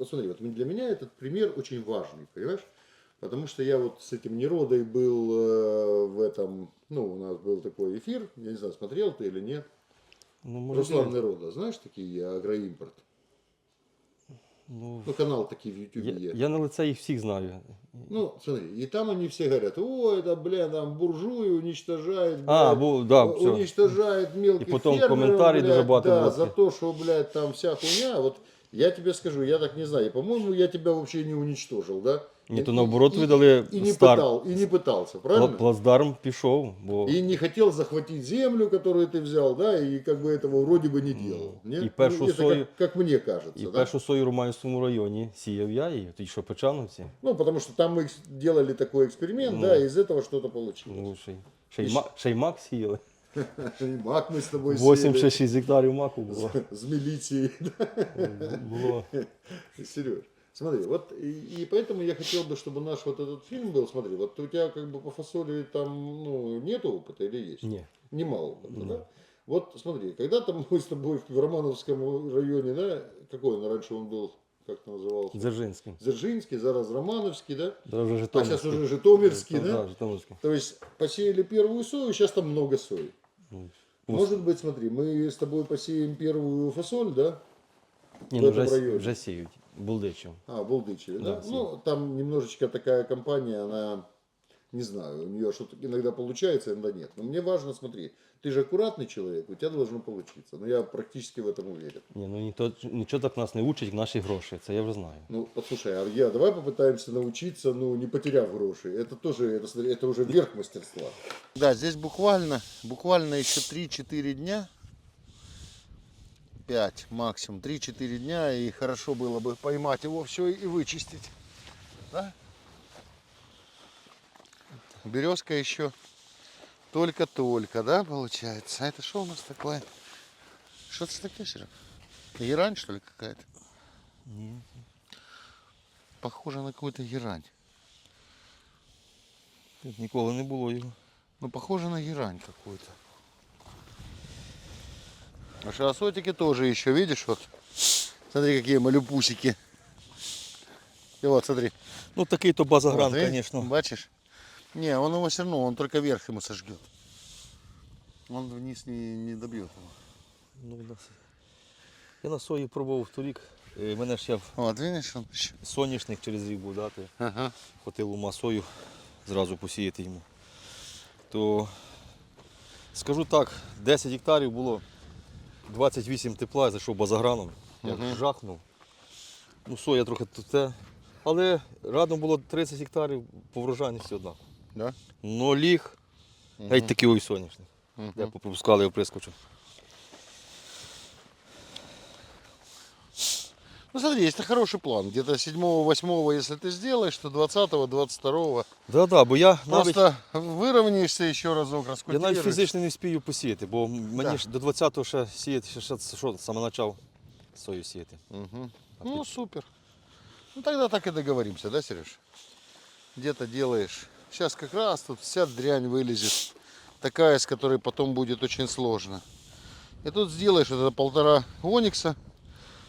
вот смотри, вот для меня этот пример очень важный, понимаешь? Потому что я вот с этим Неродой был э, в этом, ну, у нас был такой эфир, я не знаю, смотрел ты или нет. Ну, може, Руслан ти- Нерода, знаешь, такие агроимпорт? ну, Ну, канал такие в Ютубе я, есть. я на лице їх всіх знаю. Ну, смотри, и там они все говорят, о, это, бля, там буржуи уничтожают, А, блядь, бу, да, все. уничтожают мелких И потом фермеров, комментарии блядь, дуже багато да, за то, что, блядь, там вся хуйня, вот я тебе скажу, я так не знаю, и, по-моему, я тебя вообще не уничтожил, да? Ні, И- то и- наоборот и- видали и не старт. пытал, и не пытался, Пла- правильно? Плацдарм пішов, бо И не хотел захватить землю, которую ты взял, да, и как бы этого вроде бы не делал. нет? и першу это сою- как, как мне кажется, і да? першу сою в Романівському районі сіяв я її, тоді що Печановці. Ну, потому что там мы экс- делали такой эксперимент, Ну. да, и из этого что-то получилось. Ну, ще, й- ще, й ма- ще й мак сіяли. И мак мы с тобой 8-6 гектарів маку було. с милицией. було. Сереж, смотри, вот и, и поэтому я хотел бы, чтобы наш вот этот фильм был, смотри, вот у тебя как бы по фасоли там, ну, нет опыта или есть? Ні. Немало опыта, да? Вот смотри, когда-то мы с тобой в Романовском районе, да, какой он раньше он был, как назывался? Дзержинський. Дзержинский, зараз Романовский, да? Да, вже А сейчас уже Житомирский, Житом- да? Житомирський. То есть посеяли первую сою, сейчас там много сои. Ну, Может быть, смотри, мы с тобой посеем первую фасоль, да? Ні, в ну этом вже, районе. вже сіють. Булдичів. А, Булдычеве, да? Да, ну, там немножечко такая компания, она, не знаю, у нее что-то иногда получается, иногда нет. Но мне важно, смотри, ты же аккуратный человек, у тебя должно получиться. Но я практически в этом уверен. Ні, ну ніхто, нічого так нас не учить, як наші гроші. Це я вже знаю. Ну, послушай, а я, давай попытаемся научиться, ну, не потеряв гроши. Это тоже, это, смотри, это уже верх мастерства. Да, здесь буквально, буквально еще 3-4 дня. 5 максимум, 3-4 дня, и хорошо было бы поймать его все и вычистить. Да? Березка еще только-только, да, получается? А это что у нас такое? Что это такое, Серег? Герань, что ли, какая-то? Ні. Похоже на какую-то герань. Тут ніколи не було його. Ну, похоже на герань какую-то. А шаросотики тоже еще, видишь, вот. Смотри, какие малюпусики. И вот, смотри. Ну такий то базагран, Вот, видишь? звісно. Бачишь? Не, он его все равно, он только верх ему сожгет. Он вниз не, не добьет его. Ну, да. Я на сої пробував торік. Е, Мене ж я в Вот, видишь, он еще. соняшник через рік був дати. Ага. Хватило ума сою зразу посіяти йому. То скажу так, 10 гектарів було 28 тепла, я зайшов базаграном, як жахнув. Ну, соя трохи туте. Але радно було 30 гектарів по врожайності одна. Да? Но ліг, геть такий ой соняшник. Мгм. Як попускали я прискочу. Ну смотри, если хороший план, где-то 7-8, если ты сделаешь, то 20-22 Да-да, бо я навіть, просто выровняешься еще разок, я раскультивируешь. навіть фізично не вспію посіяти, бо мені Да. ж до 20-го ще сіяти, ще, ще що, саме почав сою сіяти. Мгм. А Ну, ты- супер. Ну, тогда так и договоримся, да, Сереж? Где-то делаешь. Сейчас как раз тут вся дрянь вылезет. Такая, с которой потом будет очень сложно. И тут сделаешь это полтора оникса,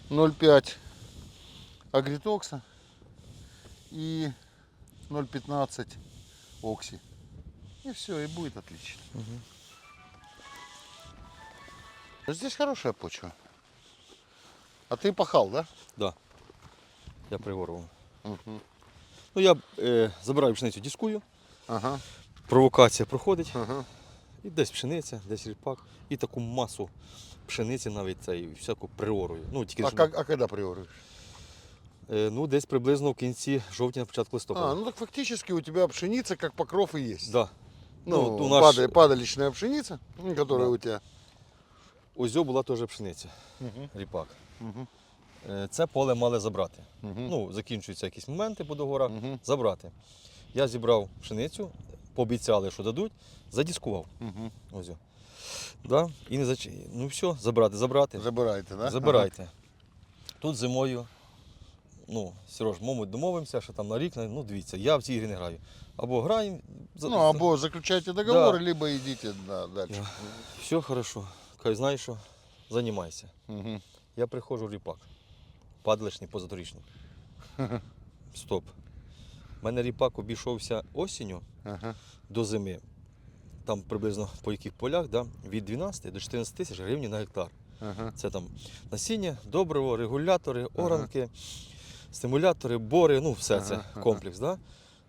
0,5 агритокса и 0,15 окси. И все, и будет отлично. Здесь хорошая почва. А ты пахал, да? Да. Я пригорував. Угу. Ну я е, забираю пшеницю, дискую, Ага, провокація проходить, ага. і десь пшениця, десь ріпак, і таку масу пшениці навіть цей, всяку приорую. Ну, тільки А, ж, как, а когда приоруешь? е, ну, десь приблизно в кінці жовтня, початку листопада. А, ну так фактически у тебя пшеница как покров и есть. да. Ну, ну, у нас- падали- пшеница, которая Да. у тебя. Ось була теж пшениця, Угу. ріпак. Угу. Е, Це поле мали забрати. Угу. Ну, закінчуються якісь моменти по договорах, Мгм. забрати. Я зібрав пшеницю, пообіцяли, що дадуть, задіскував. Угу. Ось. Да? І не зач... Ну все, забрати, забрати. Забирайте, да? Забирайте. Тут зимою, ну, Сереж, мабуть, домовимося, що там на рік, ну дивіться, я в ці ігри не граю. Або граємо. за- Ну, або заключайте договор, либо идите да, дальше. Все хорошо. Хай знаєш, що займайся. Угу. Я приходжу в ріпак. падалишний позаторічний. Стоп. У мене ріпак обійшовся осінню Ага. до зими. Там приблизно по яких полях, да, від 12 до 14 тисяч гривень на гектар. Ага. Це там насіння, добриво, регулятори, оранки, стимулятори, бори, ну все це Ага, ага. комплекс. Да?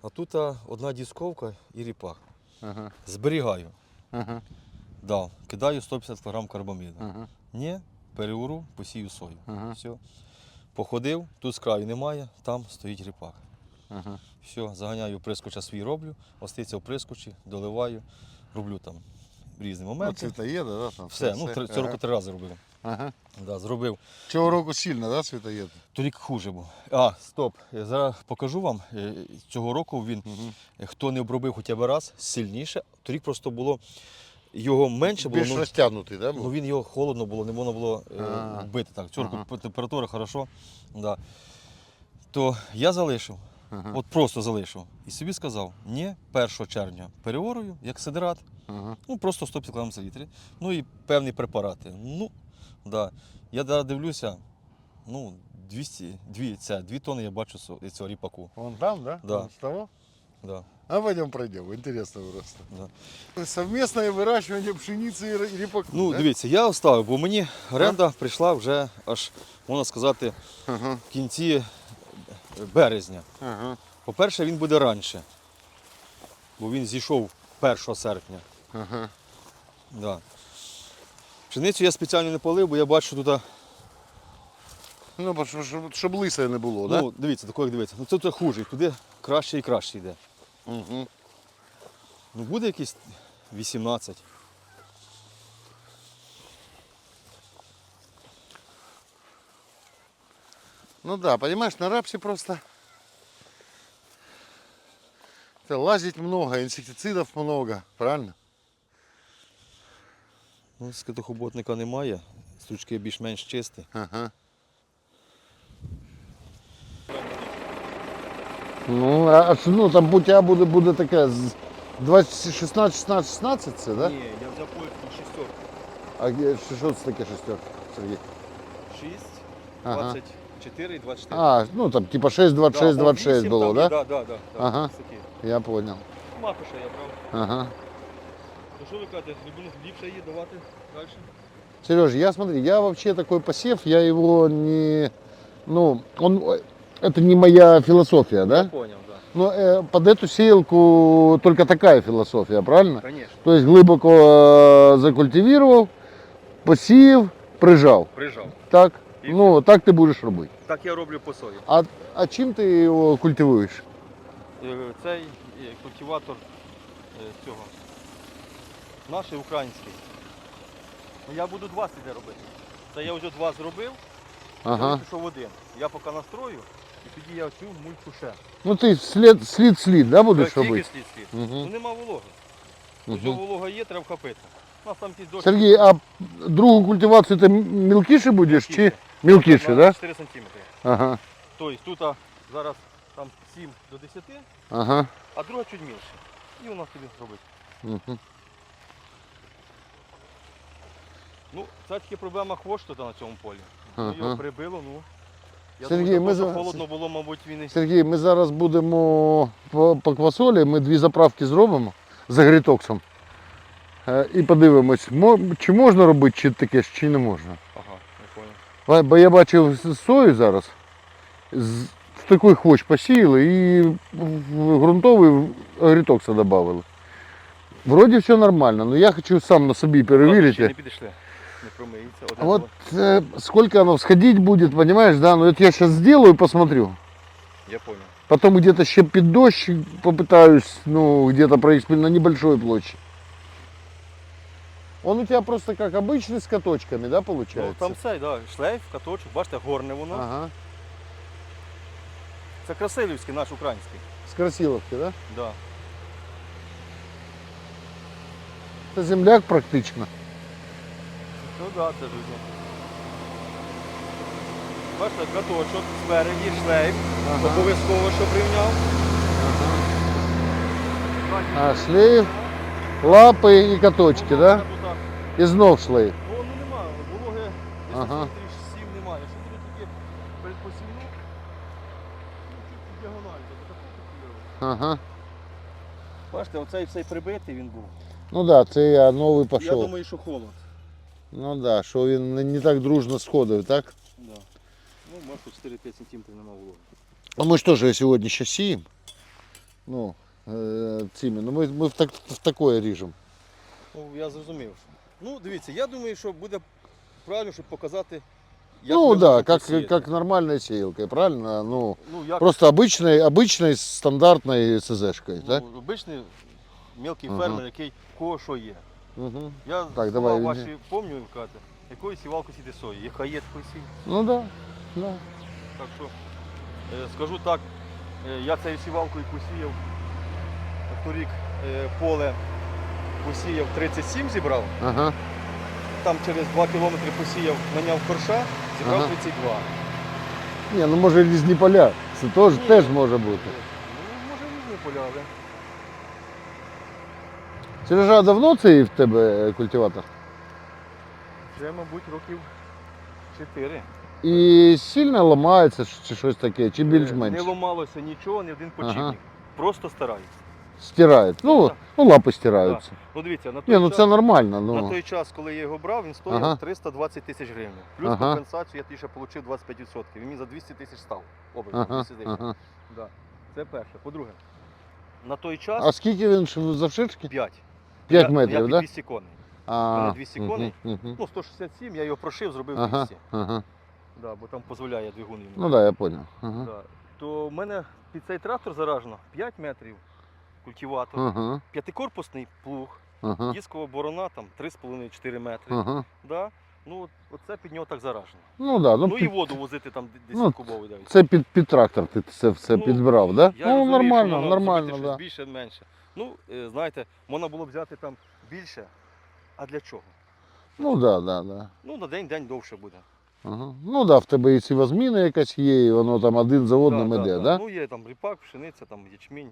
А тут одна дісковка і ріпак. Ага. Зберігаю. Ага. Да, кидаю 150 кг карбаміду. Ага. Ні, переуру, посію сою. Ага. Все. Походив, тут з краю немає, там стоїть ріпак. Ага. Все, заганяю прискоча свій роблю, оститься в прискочі, доливаю, роблю там різні моменти. цвітоєда, да? Там Все, ну три- цього року три рази робив. Ага. Да, зробив. Цього року сильно, да, цвітоєд? Торік хуже був. А, стоп. Я зараз покажу вам. Е, Цього року він, Угу. е, хто не обробив хоча б раз, сильніше. Торік просто було його менше було. Більш Ну, розтягнутий, да, ну він його холодно було, не можна було е, А. вбити. Так, цього року Ага. температура хорошо. Да. То я залишив, Ага. от просто залишив. І собі сказав, ні, 1 червня переорую, як сидерат, Ага. ну просто 150 грам за літр. Ну і певні препарати. Ну, да. Я зараз дивлюся, ну, 200, 2, це, 2 тони я бачу цього ріпаку. Вон там, да? Да. Вон С того? Да, А пойдем пройдем, интересно просто. да. Совместное выращивание пшеницы и р- репаку. Ну, да? дивіться, я оставив, бо мені оренда прийшла вже аж, можна сказати, Ага. в кінці березня. Ага. По-перше, він буде раніше, бо він зійшов 1 серпня. Ага. Да. Пшеницю я спеціально не полив, бо я бачу, тут, Ну, бо щоб, щоб, щоб лисе не було, да? ну, дивіться, такого як дивіться, ну це тут хуже, туди краще і краще йде. Угу. Ну буде якийсь 18. Ну да, понимаешь, на рапсе просто это лазить много, инсектицидов много, правильно? Ну, скотохоботника немає, стручки більш-менш чисті. Ага. Ну, а що, ну там путя буде, буде таке з 20, 16, 16, 16 це, да? Ні, я взяв польську шістерку. А где- що, що це таке шестерка, Сергій? 6, Ага. 24 і 24. А, ну там типа 6, 26, 26 було, да? Так, так, так. Ага. Я понял. Мапиша я брав. Ага. То що ви кажете, ліпше її давати далі? Сереж, я смотри, я вообще такой посев, я его не, ну, он, это не моя философия, да? Поняв, так. Но э, под эту сеялку только такая философия, правильно? Звісно. То есть глубоко э, закультивировал, посеял, прижал. Прижав. Так? Ну, так ты будешь робити. Так я роблю по сої. А, а чим ти його культивуєш? Е, Цей е, культиватор е, цього. Наш український. Ну, Я буду два сліди робити. Це я вже два зробив, я пішов один. Я поки настрою і тоді я цю мульку ще. Ну ти слід, слід, слід, да, будеш Тільки робити? слід слід. Ну Угу. нема вологи. Якщо Угу. волога є, треба вхопити. Сергій, а другу культивацію ти мілкіше будеш чи мілкіше, да? 4 сантиметри. Ага. Тобто тут а, зараз там 7 до 10, Ага. а друга чуть менше. І у нас тобі робить. Угу. Ну, це тільки проблема хвощ тут на цьому полі. Ага. його прибило, ну. Я Сергій, думаю, ми за- холодно було, мабуть, він і. Сергій, ми зараз будемо по, по квасолі, ми дві заправки зробимо з агрітоксом. Е, І подивимось, мо- чи можна робити чи таке, чи не можна. Ага, не понял. Бо- Бо я бачив з- сою зараз. З, в такий хвощ посіяли і в ґрунтовий агрітокса додали. Вроді все нормально, але я хочу сам на собі Ще не перевірити. підійшли. Не промиється. А вот э, сколько оно всходить будет, понимаешь, да? Ну это я сейчас сделаю, посмотрю. Я понял. Потом где-то ще под дождь попытаюсь, ну, где-то проэкспериментировать на небольшой площади. Он у тебя просто как обычный с каточками, да, Ну, получается? там все, да, шлейф, каточок, бачите, горне воно. Ага. Це Красилівський наш український. С красиловки, да? Да. Это земляк практично. Ну так, да, це життя. Бачите, каточок, спереді, шлейф, обов'язково, що прийняв. А, шлейф, лапы и каточки, да? И знов шлейф. Ну, ну немає, вологи десь Ага. ага. 7 немає. Якщо буде тільки перед діагонально, то таку Ага. Бачите, оцей цей прибитий він був. Ну да, це я новий Я думаю, що холод. Ну да, що він не, не так дружно сходив, так? Да. Ну, може, 4-5 см нема вологи. А ми ж теж сьогодні ще сіємо. Ну, е, цими. Ну ми, ми в, так, в такое ріжемо. Ну, я зрозумів. Ну, дивіться, я думаю, що буде правильно, щоб показати, як ну да, как, посіяти. как нормальной сеялкой, правильно? Ну, Ну, як просто обычной, обычной стандартной СЗшкой, так? ну, обичний мелкий Ага. фермер, який кого що є. Угу. Я Так, давай, ваші йди. помню, ви кажете, якою сівалку сіти сої, яка є такої сій. Ну да. да. Так що е, скажу так, е, я цією сівалкою посіяв торік е, поле посіяв 37 зібрав, Ага. там через 2 кілометри посіяв, наняв корша, зібрав Ага. 32. Ні, ну може різні поля. Це теж, Ні. теж може бути. Ну, може різні поля, але. Сережа, а давно цей в тебе культиватор? Вже, мабуть, років 4. І сильно ламається чи щось таке, чи більш-менш? Не ломалося нічого, ні один почіпник. Ага. Просто стараюся. Стирають. Ну, Так. ну лапи стираються. Ну дивіться, на той, Ні, ну час, це нормально. на Ну. той час, коли я його брав, він стоїв Ага. 320 тисяч гривень. Плюс Ага. компенсацію я тоді ще отримав 25%. Він мені за 200 тисяч став. Образно, Ага, 200 ага. Да. Це перше. По-друге, на той час А скільки він ж завширшки? 5. 5 я, метрів, я так? під Да? 200 коней. А, мене 200 мгм, коней. мгм. Ну, 167, я його прошив, зробив Ага, 200. ага. Да, бо там дозволяє двигун йому. Ну так, да, я зрозумів. Ага. Да. То в мене під цей трактор заражено 5 метрів культиватор, Ага, п'ятикорпусний плуг, ага, дискова борона там 3,5-4 метри. ага. Да? Ну, оце під нього так заражено. Ну да, ну, Ну, і воду возити там 10 Ну, кубовий дають. це під, під трактор ти це все Ну, підбирав, так? Да? Я Ну розумію, нормально, воно нормально, так. щось більше, менше. Ну, е, знаєте, можна було б взяти там більше. А для чого? Ну так, да, да, да. Ну, на день-день довше буде. Ага. Ну так, да, в тебе і сівозміна якась є, і воно там один за одним Да, да, іде, да. да? Ну, є там ріпак, пшениця, там ячмінь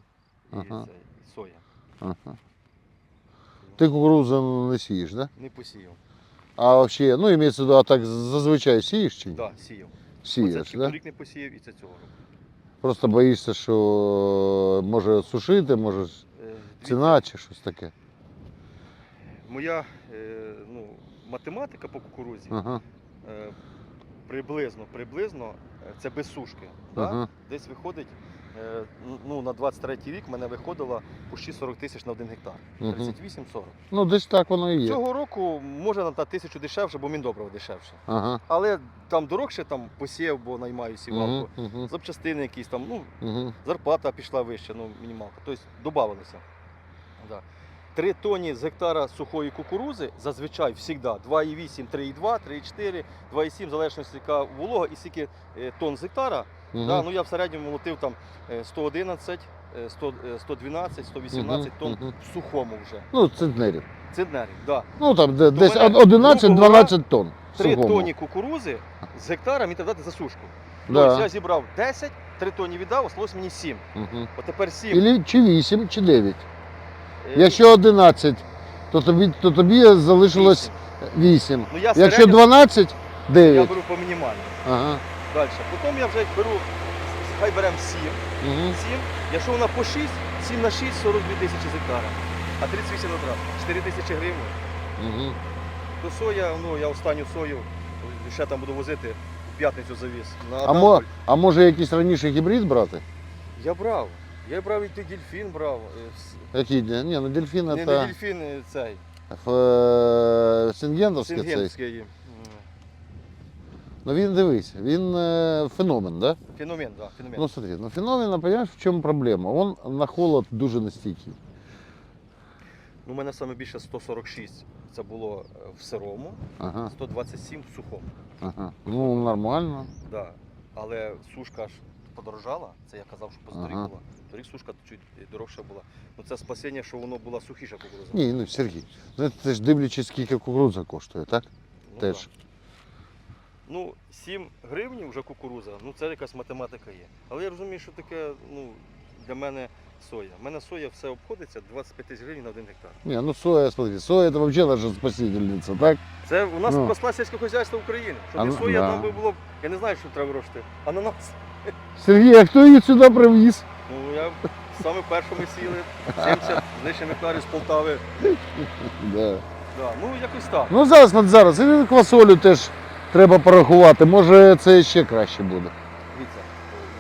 Ага. це, соя. Ага. Ти кукурудзу не сієш, да? Не посіяв. А взагалі, ну імеється в виду, а так зазвичай сієш чи ні? Так, да, сіяв. Сієш, да? торік не посіяв і це цього року. Просто боїшся, що може сушити, може Е, ціна чи щось таке. Моя е, ну, математика по кукурудзі Ага, е, приблизно, приблизно це без сушки. Да? Десь виходить, ну, на 23 рік мене виходило почти 40 тисяч на один гектар. 38-40. Ну десь так воно і є. Цього року може на тисячу дешевше, бо міндобрива дешевше. Ага. Але там дорогше там посів, бо наймаю сівалку. Угу, угу, Запчастини якісь там, ну, угу. зарплата пішла вище, ну, мінімалка. Тобто додавалося. Да. 3 тонни з гектара сухої кукурузи зазвичай завжди 2,8, 3,2, 3,4, 2,7, в залежності яка волога і скільки е, тонн з гектара. Да, ну я в середньому молотив там е, 111, е, 100, е, 112, 118 Мгм, тонн мгм. в сухому вже. Ну, центнерів. Центнерів, да. Ну там де, десь 11-12 тонн. 3 сухому. тонні кукурузи з гектара мені треба дати за сушку. Тобто Да. я зібрав 10, 3 тонні віддав, осталось мені 7. Угу. От тепер 7. Ілі чи 8, чи 9. Якщо 11, то тобі, то тобі залишилось 8. Ну, я Якщо середньо- 12, Я 9. беру по мінімальному. Ага. Далі. Потім я вже беру, хай беремо 7. Угу. 7. Якщо вона по 6, 7 на 6, 42 тисячі з гектара. А 38 на трав. 4 тисячі гривень. Угу. То соя, ну я останню сою ще там буду возити, в п'ятницю завіз. На А, мо, а може якийсь раніше гібрид брати? Я брав. Я брав і ти дельфін брав. е, Який? Ні, ну дельфін Не, не дельфін, е, цей. е, Сингентовський цей. Сингентський. Ну він дивись, він е, феномен, да? Феномен, да, феномен. Ну смотри, ну феномен, а понимаешь, в чому проблема? Он на холод дуже нестійкий. Ну, у мене саме більше 146 це було е, в сирому, Ага, 127 в сухому. ага. Ну нормально. Да. Але сушка ж подорожала, це я казав, що позаторік Ага. була. Торік сушка чуть дорожча була. Ну це спасіння, що воно була сухіша кукуруза. Ні, ну Сергій, ну ти ж дивлячись, скільки кукурудза коштує, так? Ну, Теж. да. Ну, 7 гривень вже кукуруза, ну це якась математика є. Але я розумію, що таке ну, для мене соя. У мене соя все обходиться 25 тисяч гривень на один гектар. Ні, ну соя, смотри, соя це взагалі наша спасительниця, так? Це у нас Ну. спасла сільське хозяйство України. Щоб А не ну, соя, да. нам би було, б- я не знаю, що треба вирощувати. Ананас. Сергій, а хто її сюди привіз? Ну я саме першими сіли, 70 з лишнім гектарів з Полтави. Да. Да, ну якось так. Ну зараз, от зараз, і квасолю теж треба порахувати. Може це ще краще буде. Дивіться,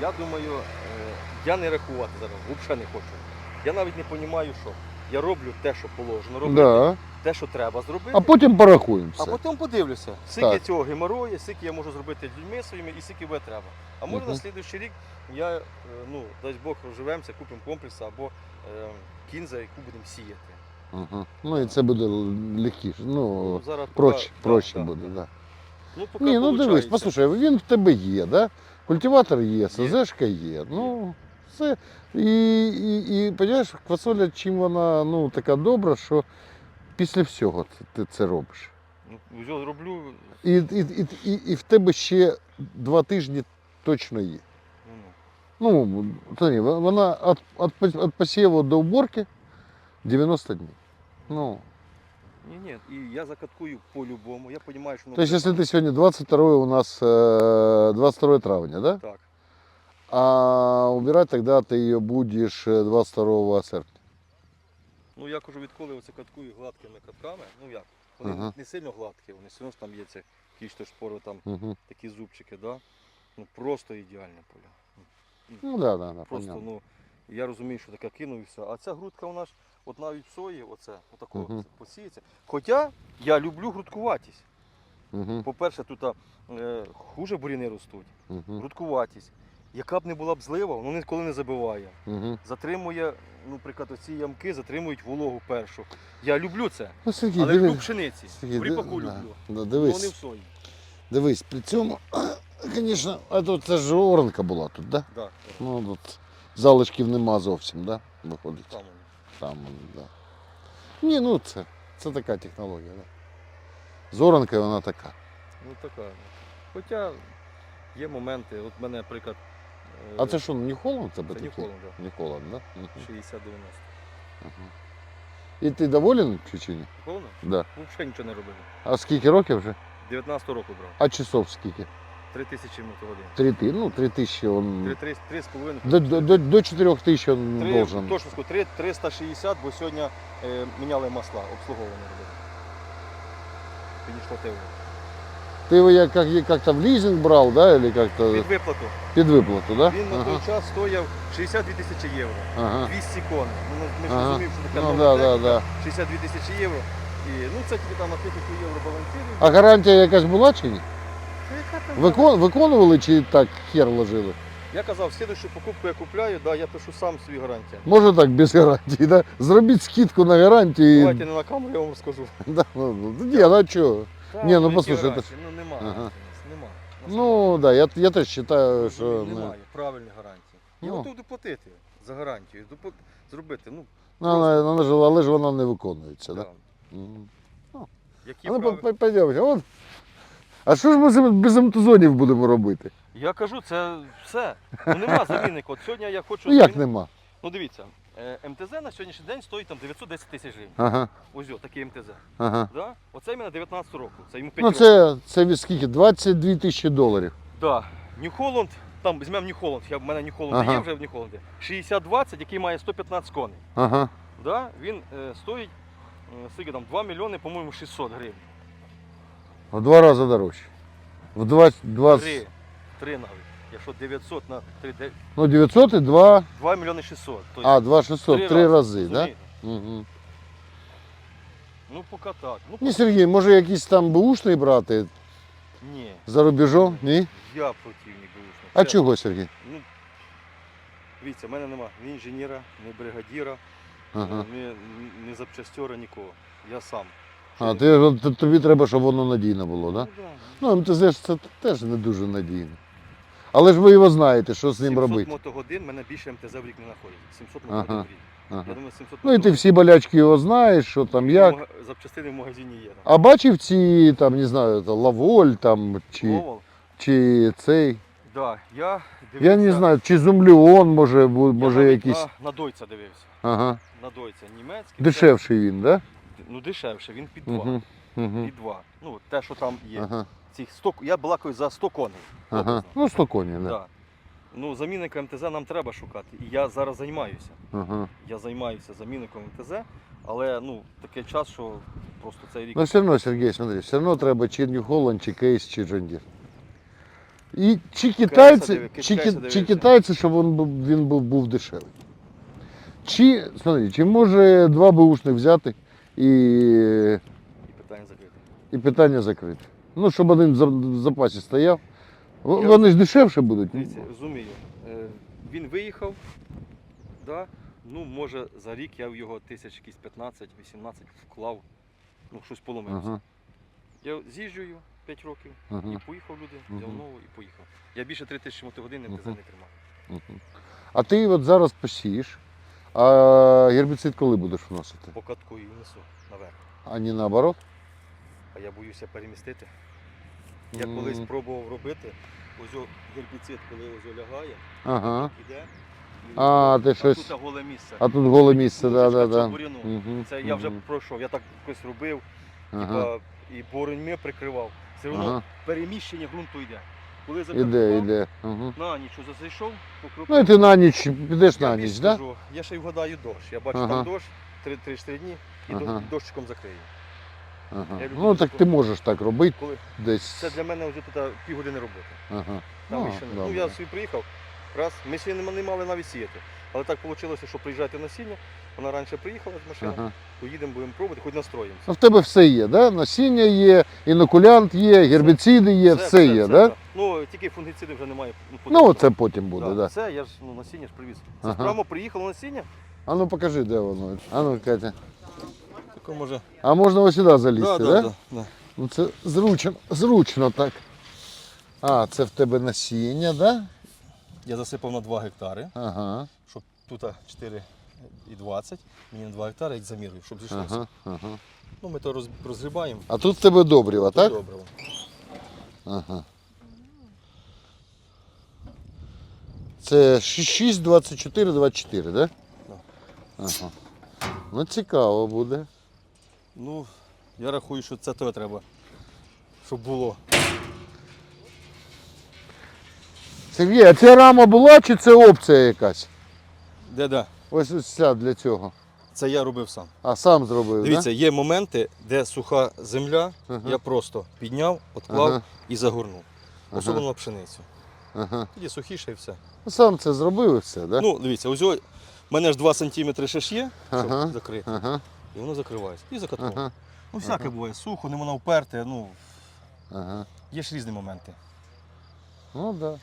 я думаю, е, я не рахувати зараз, взагалі не хочу. Я навіть не розумію, що. Я роблю те, що положено, роблю Да. те, що треба зробити. А потім порахуємо А потім подивлюся, скільки Так. цього геморою, скільки я можу зробити з людьми своїми і скільки буде треба. А може Мгм. на слідуючий рік я, е, ну, дасть Бог, розживемося, купимо комплекс або е, кінза, яку будемо сіяти. Ага. Ну і це буде легкіше. Ну, зараз проще, поки- проще буде, да. Ну, поки Ні, ну дивись, получається. послухай, він в тебе є, да? Культиватор є. СЗшка є. Ну, все. І, і, і розумієш, квасоля, чим вона ну, така добра, що після всього ти, ти це робиш. Ну, все зроблю, І, і, і, і, і в тебе ще два тижні точно є. ну, Ну, то ні, вона від, від, від посіву до уборки 90 днів. Ну, ні, ні, і я закаткую по-любому. Я розумію, що воно то есть, буде если ты сегодня 22 у нас э, 22 травня, да? так. А убирать тогда ты ее будешь э, 22 серпня. Ну я кажу, відколи оце каткую гладкими катками, ну як? Вони Ага. не сильно гладкі, вони все одно ж там є це кішто шпори, там Угу. такі зубчики, да? Ну просто ідеальне поля. Ну да, да, да, Просто, понятно. ну, я розумію, що таке кинув і все. А ця грудка у нас, от навіть сої, оце, отако Мгм. посіється. Хоча я люблю грудкуватість. Угу. По-перше, тут е, хуже буріни ростуть, Угу. грудкуватість. Яка б не була б злива, воно ніколи не забиває. Угу. Затримує, ну, наприклад, оці ямки затримують вологу першу. Я люблю це, Ну, Сергій, але люблю пшениці. Сергій, В ріпаку да, люблю. да, Ну, не в сої. дивись, при цьому, звісно, а тут це ж оранка була тут, да? Да, Ну тут залишків нема зовсім, да? Виходить. там воно. Там, да. Ні, ну це, це така технологія, да. З оранкою вона така. Ну така. Хоча є моменти, от мене, наприклад, А це що, не холод тебе це такий? Нікола, да. Не холод, да? Мгм. 60-90. Ага. І ти доволен чи ні? Повно? Да. Взагалі нічого не робили. А скільки років вже? 19 року брав. А часов скільки? 3 тисячі мотогодин. Три ти, ну, три тисячі он... 3, 3, 3. До, до, до, до 4 тисяч он Три, должен. точно скажу, 3, 360, бо сьогодні е, міняли масла, обслуговування робили. Підійшло те. Ти його як, як, як-то в лізинг брав, да? Или как-то Під виплату. під виплату, да? Він на ага. той час стояв 62 тисячі євро. Ага. 200 коней. Ну, ми ж Ага. розуміємо, що така Ну нова да, да, техніка. да. 62 тисячі євро. І, ну це тільки там на тисячу євро балансирів. А гарантія якась була чи ні? Та яка там Викон, виконували чи так хер ложили? Я казав, слідущу покупку я купляю, да, я пишу сам свої гарантії. Може так без гарантії, да? Зробіть скидку на гарантії. Давайте не на камеру, я вам розкажу. Да, ну, ну, ні, ну а чого? Так, Ні, ну, які послухай, гарантії? Ну нема Ага. нема. Ну да, я, я теж вважаю, що Ну, не. немає правильні гарантії. Я Ну. готовий доплатити за гарантію, допла- зробити. Ну, Ну, вона ж- але ж вона не виконується, так? Да? Мгм. Які А ну, правильні- по- От. А що ж ми без антизонів будемо робити? Я кажу, це все. Ну нема замінника. От сьогодні я хочу. Ну як нема? Ну дивіться, МТЗ на сьогоднішній день стоїть там 910 тисяч гривень. Ага, Ось о, такий МТЗ. ага. Да? Оце іменно 19 року. Це йому 5 Ну років. це, це від скільки? 22 тисячі доларів. Да. Нью Холланд, там візьмемо Нью Холланд, я в мене Нью Холланд Ага. є вже в Нью Холланді. 6020, який має 115 коней. Ага. Да? Він е, стоїть е, скільки там 2 мільйони, по-моєму, 600 гривень. В два рази дорожче. В два, два, Три. Три навіть. Якщо 900 на 3, ну 900 і 2, 2 мільйони 600. Тобто а, 2 600, три рази, так? розумієте? Да? Угу. Ну поки так. Ну, Ні, Сергій, може якийсь там бушний брати Ні. за рубежом? Ні? Я противник бушних. А чого, Сергій? Ну, дивіться, в мене нема ні інженера, ні бригадіра, Ага. ні, ні запчастера, нікого. Я сам. А, ти, тобі треба, щоб воно надійно було, так? Да? Ну, да. Ну, МТЗ ж це теж не дуже надійно. Але ж ви його знаєте, що з ним 700 робити. мотогодин мене більше МТЗ в рік не знаходить. 700 Ага, мотогодин в рік. Ага. Я думаю, 700 Ну і ти мотогодин. всі болячки його знаєш, що там як. Мага- Запчастини в магазині є. Там. А бачив ці, там, не знаю, та лаволь там, чи, Ловол? чи цей. Да, я Я не знаю, чи зумліон може, бу- я може навіть якийсь. На, на Дойця дивився. Ага. На Дойця німецький. Дешевший він, так? Це- Ну дешевше, він під два. Угу. Угу. Під два. Ну, те, що там є. Ага. Цих 100, я балакаю за 100 коней. Ага. Ну, 100 коней, да. Да. Ну, замінника МТЗ нам треба шукати. І я зараз займаюся. Ага. Я займаюся замінником МТЗ, але ну, такий час, що просто цей рік. Ну все одно, Сергій, смотри, все одно треба чи Нью Холланд, чи Кейс, чи Джондір. І чи китайці, диви- чи, Кейса ки- чи китайці, щоб він був, він був, був дешевий. Чи, смотри, чи може два бушних взяти і, І питання закрите. і питання закрити. Ну, щоб один в запасі стояв. Вони ж дешевше будуть. Дивіться, розумію. Е, він виїхав, да? ну, може, за рік я в його тисяч якісь 15-18 вклав, ну, щось поломився. Ага, Я з'їжджу його 5 років і поїхав люди, взяв Мгм. нову і поїхав. Я більше 3 тисячі мотогодин Мгм. не тримав. ага. А ти от зараз посієш, а гербіцид коли будеш вносити? По катку і несу наверх. А не наоборот? А я боюся перемістити. Я М. колись пробував робити, ось о гербіцид, коли ось лягає, Ага. іде. і А, ти а щось- Тут голе місце. А тут голе місце, да, це да, да. Мгм, Це я вже мгм. пройшов, я так якось робив, Ага, типа, і бороньми прикривав. Все одно ага. переміщення ґрунту йде. Коли Іде, закарпував, іде. Ага. на ніч ось зайшов, покропив. Ну і ти на ніч підеш я на ніч, так? Да? скажу, Я ще й вгадаю дощ. Я бачу Ага. там дощ, 3-4 дні, і до- Ага. дощиком закриє. Ага. Я люблю Ну так ти можеш так робити Коли десь. це для мене вже тут півгодини роботи. Ага. Там Ну, ще не- ну, добре. я собі приїхав, раз, ми сьогодні не мали навіть сіяти. Але так вийшло, що приїжджати насіння, вона раніше приїхала з машини, Ага. поїдемо, будемо пробувати, хоч настроїмося. Ну в тебе все є, да? Насіння є, інокулянт є, гербіциди є, все, є, да? так. Ну, тільки фунгіциди вже немає. Ну потрібно. це потім буде, Да, да. Це я ж ну, насіння ж привіз. Це Ага. прямо приїхало насіння. А ну покажи, де воно. А ну, Катя. Тако може. А можна ось сюди залізти, да? да, да. Ну це зручно, зручно так. А, це в тебе насіння, да? Я засипав на 2 гектари, Ага. щоб тут 4,20, мені на 2 гектари як замірюю, щоб зійшлося. Ага, ага. Ну, ми то роз, розгрібаємо. А тут в тебе добрива, так? Добре. Ага. Це 6, 24, 24, да? Ага. Ну цікаво буде. Ну, я рахую, що це то треба, щоб було. Сергій, а ця рама була чи це опція якась? Де-де? Ось ось ця для цього. Це я робив сам. А сам зробив, Дивіться, є моменти, де суха земля, Ага. я просто підняв, отклав Ага. і загорнув. Ага. Особливо на пшеницю. да? Ага. Тоді сухіше і все. Ну, Сам це зробив і все, да? Ну, дивіться, ось в мене ж 2 см ще ж є, щоб Ага. закрити. Ага, І воно закривається. І закатував. ага, Ну, всяке буває, сухо, не воно вперте, ну, ага. є ж різні моменти. Ну да.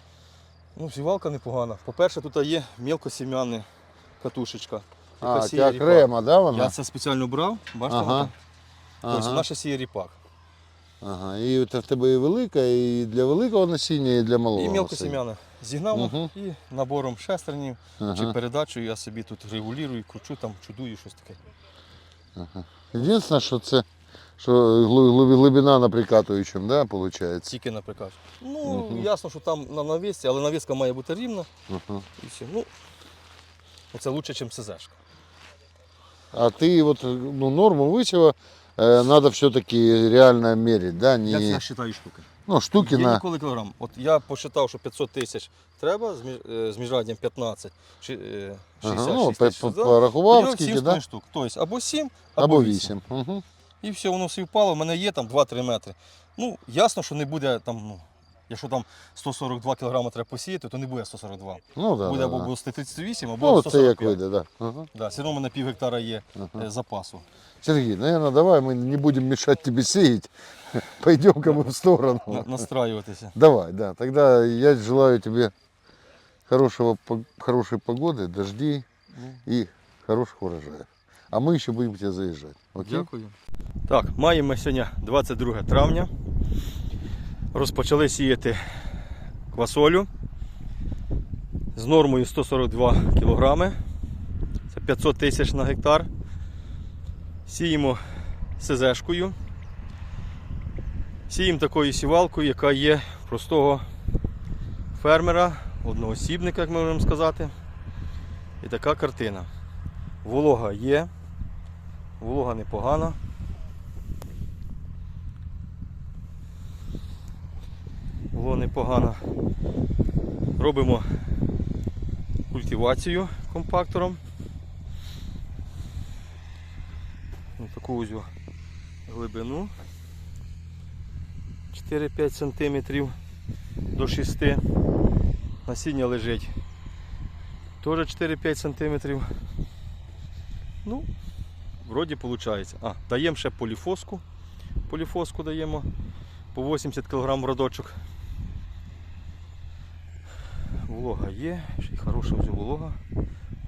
Ну, сівалка непогана. По-перше, тут є мілкосім'яна катушечка. А, це сіє ріпак. окрема, да, вона? Я це спеціально брав, бачите, Ага. вона? Тобто Ага. вона ще сіє ріпак. Ага. І це в тебе і велика, і для великого насіння, і для малого. І насіння. мілкосім'яна. Зігнав Мгм. і набором шестернів Ага. чи передачею я собі тут регулюю, кручу, там, чудую, щось таке. Єдине, що це що глу- глу- глибина на прикатуючому, да, виходить? Тільки на приказ. Ну, Мгм. ясно, що там на навісці, але навіска має бути рівна. Ага. І все. Ну, це краще, ніж СЗшка. А ты вот ну, норму высева э, надо все-таки реально мерить, да? Не, Я це вважаю штуки. ну, штуки Є на... ніколи кілограм. От я посчитав, що 500 тисяч треба з між- е, з міжраддям 15, чи, е, 66 Ага, ну, тисяч. да? порахував скільки, 7 да? штук. Тобто або 7, або, Або 8. 8. Угу. І все, воно все впало. в мене є там 2-3 метри. Ну, ясно, що не буде там, ну, якщо там 142 кг треба посіяти, то не буде 142. Ну, да, буде да, або да. 138, або Ну, це 145. як вийде, да. Ага. Да, все одно в мене пів гектара є Ага. е, запасу. Сергей, наверное, давай мы не будем мешать тебе сеять. Пойдем-ка мы в сторону. На, настраюватися. Давай, да. Тогда я желаю тебе хорошего, по- хорошей погоды, дождей Ну. и хороших урожаев. А мы еще будем тебя заезжать. Окей? Дякую. Так, маємо сьогодні 22 травня. Розпочали сіяти квасолю з нормою 142 кг. Це 500 тисяч на гектар. Сіємо СЗшкою. Сіємо такою сівалкою, яка є простого фермера, одноосібника, як ми можемо сказати. І така картина. Волога є. Волога непогана. Волога непогана. Робимо культивацію компактором. Ну, таку ось глибину 4-5 см до 6 Насіння лежить теж 4-5 см. Ну, вроді виходить. А, даємо ще поліфоску. Поліфоску даємо по 80 кг родочок. Волога є, ще й хороша вже волога.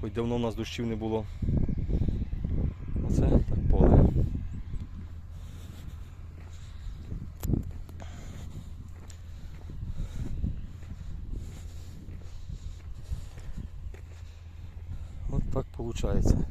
Хоч давно в нас дощів не було. Оце так поле. От так виходить.